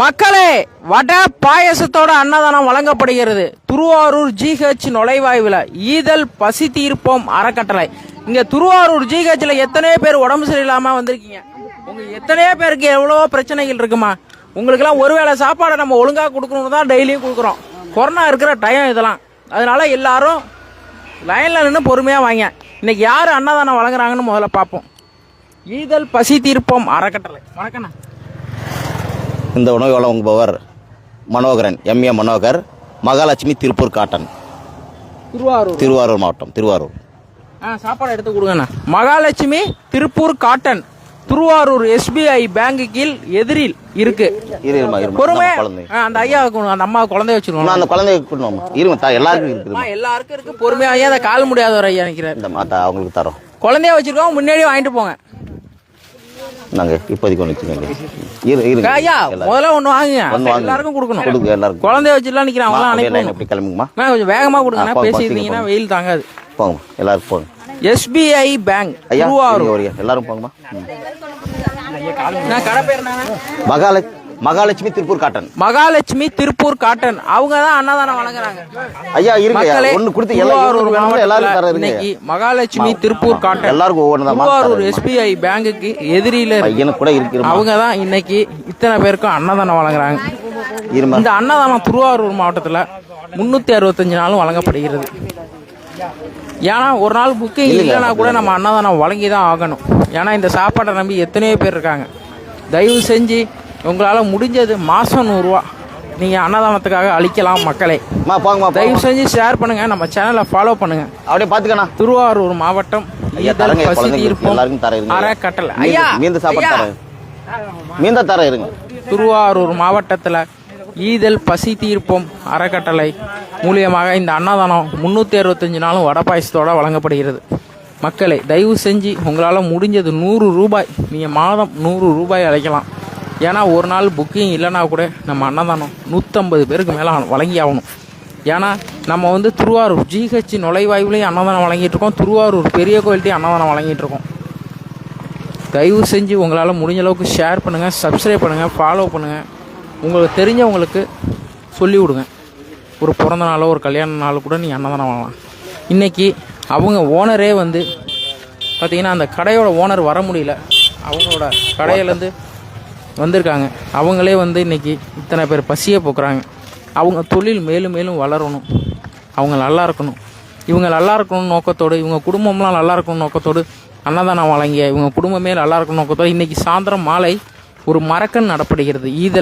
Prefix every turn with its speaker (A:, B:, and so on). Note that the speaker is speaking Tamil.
A: மக்களே வட பாயசத்தோட அன்னதானம் வழங்கப்படுகிறது. திருவாரூர் ஜிஹெச் நுழைவாயுவில் ஈதல் பசி தீர்ப்போம் அறக்கட்டளை. இங்க திருவாரூர் ஜிஹெச்ல எத்தனையோ பேர் உடம்பு சரியில்லாம வந்திருக்கீங்க? உங்க எத்தனையோ பேருக்கு எவ்வளவோ பிரச்சனைகள் இருக்குமா? உங்களுக்கெல்லாம் ஒருவேளை சாப்பாடை நம்ம ஒழுங்கா கொடுக்கணும்னு தான் டெய்லியும் கொடுக்குறோம். கொரோனா இருக்கிற டைம் இதெல்லாம். அதனால எல்லாரும் லைன்ல நின்று பொறுமையா வாங்க. இன்னைக்கு யார் அன்னதானம் வழங்குறாங்கன்னு முதல்ல பார்ப்போம். ஈதல் பசி தீர்ப்போம் அறக்கட்டளை. வணக்கண்ணா
B: இந்த உணவை வழங்குபவர் மனோகரன் எம்ஏ மனோகர் மகாலட்சுமி திருப்பூர் காட்டன்.
A: திருவாரூர்.
B: திருவாரூர் மாவட்டம் திருவாரூர்.
A: ஆ சாப்பாடு எடுத்து கொடுங்கண்ணா. Mahalakshmi Tiruppur cotton. Tiruvarur SBI bank கீழ் எதிரில் இருக்கு. பொறுமை
B: குழந்தை
A: அந்த ஐயாவுக்கு கொடுங்க, அந்த அம்மா குழந்தைய வச்சிருக்கோம்
B: அந்த குழந்தைய கூட்டணும் இருங்க தா எல்லாருக்கும் இருக்குதுமா
A: எல்லாருக்கும் இருக்கு. பொறுமையா ஐயா அந்த கால் முடியாதவர் ஐயா நினைக்கிறார்.
B: இந்த மாத்தா அவங்களுக்கு தரோம்.
A: குழந்தைய வச்சிருக்கோம் முன்னாடி வாங்கிட்டு போங்க.
B: நாங்கள் இப்போதைக்கு ஒன்று வச்சுக்கோங்க. இரு
A: ஐயா. முதல்ல ஒண்ணு வாங்குங்க.
B: வாங்குங்க.
A: எல்லாருக்கும் கொடுக்கணும்.
B: கொடுங்க எல்லாருக்கும்.
A: குழந்தைய வச்சுலாம் நிக்கிறான்
B: அம்மா,
A: அவங்களாம் அனுப்பி
B: எப்படி கிளம்புங்கம்மா.
A: கொஞ்சம் வேகமா கொடுங்க.
B: ஆ, போங்க,
A: பேசி
B: போங்க,
A: இருந்தீங்கன்னா
B: போங்க.
A: வெயில் தாங்காது.
B: போங்க எல்லாரும் போங்க.
A: எஸ்பிஐ பேங்க்
B: ஐயா. எல்லாரும் போங்கம்மா. ம். மகாலட்சுமி திருப்பூர் காட்டன்.
A: மகாலட்சுமி திருப்பூர் காட்டன். அவங்க தான் அன்னதானம் வழங்குறாங்க.
B: ஐயா இருங்க.
A: மக்களே
B: ஒன்று கொடுத்து எல்லாரும் தர இருங்க.
A: இன்னைக்கு மகாலட்சுமி திருப்பூர் காட்டன்.
B: எல்லாருக்கும்
A: திருவாரூர் எஸ்பிஐ பேங்குக்கு இருக்கு.
B: பையனுக்கு கூட இருக்கிறோம்
A: அவங்க தான் இன்னைக்கு இத்தனை பேருக்கும் அன்னதானம் வழங்குறாங்க. இந்த அன்னதானம் திருவாரூர் மாவட்டத்தில் முன்னூத்தி அறுபத்தஞ்சு நாளும் வழங்கப்படுகிறது. ஏன்னா ஒரு நாள் புக்கிங்
B: இல்லைங்க,
A: இல்லைனா கூட நம்ம அன்னதானம் வழங்கி தான் ஆகணும். ஏன்னா இந்த சாப்பாட்டை நம்பி எத்தனையோ பேர் இருக்காங்க. தயவு செஞ்சு உங்களால் முடிஞ்சது மாதம் நூறுரூவா நீங்கள் அன்னதானத்துக்காக அளிக்கலாம் மக்களே. தயவு செஞ்சு ஷேர் பண்ணுங்க நம்ம சேனலை ஃபாலோ பண்ணுங்க.
B: அப்படியே பாத்துக்கண்ணா.
A: திருவாரூர் மாவட்டம் திருவாரூர் மாவட்டத்தில் ஈதல் பசி தீர்ப்போம் அறக்கட்டளை மூலியமாக இந்த அன்னதானம் முந்நூற்றி அறுபத்தஞ்சு நாளும் வடை பாயசத்தோட வழங்கப்படுகிறது. மக்களே தயவு செஞ்சு உங்களால் முடிஞ்சது நூறு ரூபாய். நீங்கள் மாதம் நூறு ரூபாய் அழைக்கலாம் ஏன்னா ஒரு நாள் புக்கிங் இல்லைனா கூட நம்ம அன்னதானம் நூற்றம்பது பேருக்கு மேலே வழங்கி ஆகணும். ஏன்னா நம்ம வந்து திருவாரூர் ஜிஹெச் நுழைவாயுலையும் அன்னதானம் வழங்கிட்டுருக்கோம் திருவாரூர் பெரிய கோயில்ட்டையும் அன்னதானம் வழங்கிட்டுருக்கோம் தயவு செஞ்சு உங்களால் முடிஞ்ச அளவுக்கு ஷேர் பண்ணுங்கள் சப்ஸ்கிரைப் பண்ணுங்கள் ஃபாலோ பண்ணுங்கள் உங்களுக்கு தெரிஞ்சவங்களுக்கு சொல்லி விடுங்க. ஒரு பிறந்த நாளோ ஒரு கல்யாண நாளோ கூட நீங்கள் அன்னதானம் வாங்கலாம். இன்றைக்கி அவங்க ஓனரே வந்து பார்த்திங்கன்னா அந்த கடையோட ஓனர் வர முடியல. அவங்களோட கடையிலேருந்து வந்திருக்காங்க. அவங்களே வந்து இன்றைக்கி இத்தனை பேர் பசியை போக்குறாங்க. அவங்க தொழில் மேலும் மேலும் வளரணும். அவங்க நல்லா இருக்கணும். இவங்க நல்லா இருக்கணும் நோக்கத்தோடு இவங்க குடும்பம்லாம் நல்லா இருக்கணும் நோக்கத்தோடு அன்னதானம் வழங்கிய இவங்க குடும்பமே நல்லா இருக்கணும் நோக்கத்தோடு இன்றைக்கி சாயந்தரம் மாலை ஒரு மரக்கன் நடப்படுகிறது. ஈத